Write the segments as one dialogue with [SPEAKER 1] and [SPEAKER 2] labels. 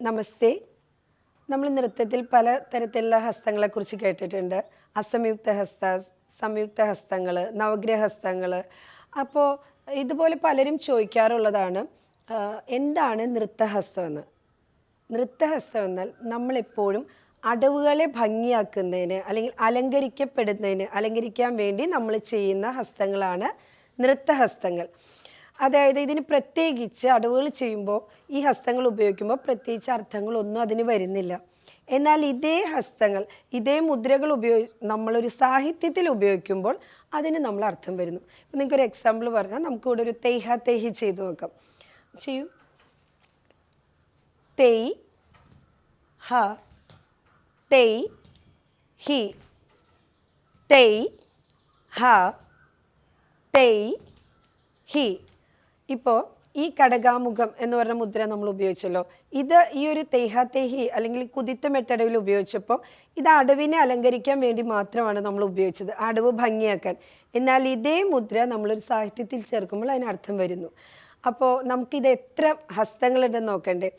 [SPEAKER 1] നമസ്തേ. നമ്മൾ നൃത്തത്തിൽ പല തരത്തിലുള്ള ഹസ്തങ്ങളെക്കുറിച്ച് കേട്ടിട്ടുണ്ട്. അസംയുക്ത ഹസ്ത സംയുക്ത ഹസ്തങ്ങൾ നവഗ്രഹ ഹസ്തങ്ങൾ അപ്പോൾ ഇതുപോലെ പലരും ചോദിക്കാറുള്ളതാണ് എന്താണ് നൃത്തഹസ്തം എന്ന് നൃത്തഹസ്തം എന്നാൽ നമ്മളെപ്പോഴും അടവുകളെ ഭംഗിയാക്കുന്നതിന് അല്ലെങ്കിൽ അലങ്കരിക്കപ്പെടുന്നതിന് അലങ്കരിക്കാൻ വേണ്ടി നമ്മൾ ചെയ്യുന്ന ഹസ്തങ്ങളാണ് നൃത്തഹസ്തങ്ങൾ അതായത് ഇതിന് പ്രത്യേകിച്ച് അടവുകൾ ചെയ്യുമ്പോൾ ഈ ഹസ്തങ്ങൾ ഉപയോഗിക്കുമ്പോൾ പ്രത്യേകിച്ച് അർത്ഥങ്ങളൊന്നും അതിന് വരുന്നില്ല. എന്നാൽ ഇതേ ഹസ്തങ്ങൾ ഇതേ മുദ്രകൾ ഉപയോഗി നമ്മളൊരു സാഹിത്യത്തിൽ ഉപയോഗിക്കുമ്പോൾ അതിന് നമ്മൾ അർത്ഥം വരുന്നു. ഇപ്പം നിങ്ങൾക്കൊരു എക്സാമ്പിൾ പറഞ്ഞാൽ നമുക്കിവിടെ ഒരു തെയ്ഹ തേഹി ചെയ്തു നോക്കാം. ചെയ്യൂ. തെയ് ഹ തെയ് ഹി തെയ് ഹ തെയ് ഹി. ഇപ്പോൾ ഈ കടകാമുഖം എന്ന് പറഞ്ഞ മുദ്ര നമ്മൾ ഉപയോഗിച്ചല്ലോ. ഇത് ഈ ഒരു തേഹാത്തേഹി അല്ലെങ്കിൽ കുതിത്ത മെട്ടടവിൽ ഉപയോഗിച്ചപ്പോൾ ഇത് അടവിനെ അലങ്കരിക്കാൻ വേണ്ടി മാത്രമാണ് നമ്മൾ ഉപയോഗിച്ചത്. അടവ് ഭംഗിയാക്കാൻ. എന്നാൽ ഇതേ മുദ്ര നമ്മളൊരു സാഹിത്യത്തിൽ ചേർക്കുമ്പോൾ അതിനർത്ഥം വരുന്നു. അപ്പോൾ നമുക്കിത് എത്ര ഹസ്തങ്ങളുണ്ടെന്ന് നോക്കണ്ടേ.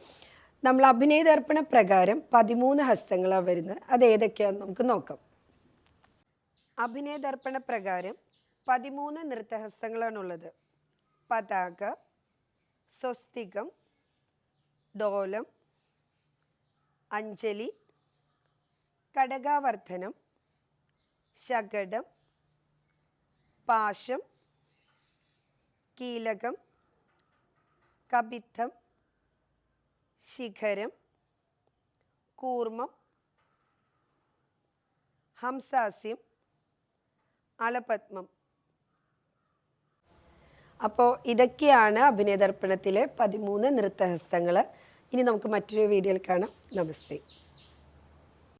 [SPEAKER 1] നമ്മൾ അഭിനയതർപ്പണ പ്രകാരം പതിമൂന്ന് ഹസ്തങ്ങളാണ് വരുന്നത്. അത് ഏതൊക്കെയാണെന്ന് നമുക്ക് നോക്കാം. അഭിനയതർപ്പണ പ്രകാരം പതിമൂന്ന് നൃത്തഹസ്തങ്ങളാണുള്ളത് പതാക സ്വസ്തികം ഡോലം അഞ്ജലി കടകാവർദ്ധനം ശകടം പാശം കീലകം കപിത്തം ശിഖരം കൂർമ്മം ഹംസാസ്യം അളപത്മം. അപ്പോൾ ഇതൊക്കെയാണ് അഭിനയദർപ്പണത്തിലെ പതിമൂന്ന് നൃത്തഹസ്തങ്ങൾ ഇനി നമുക്ക് മറ്റൊരു വീഡിയോയിൽ കാണാം. നമസ്തേ.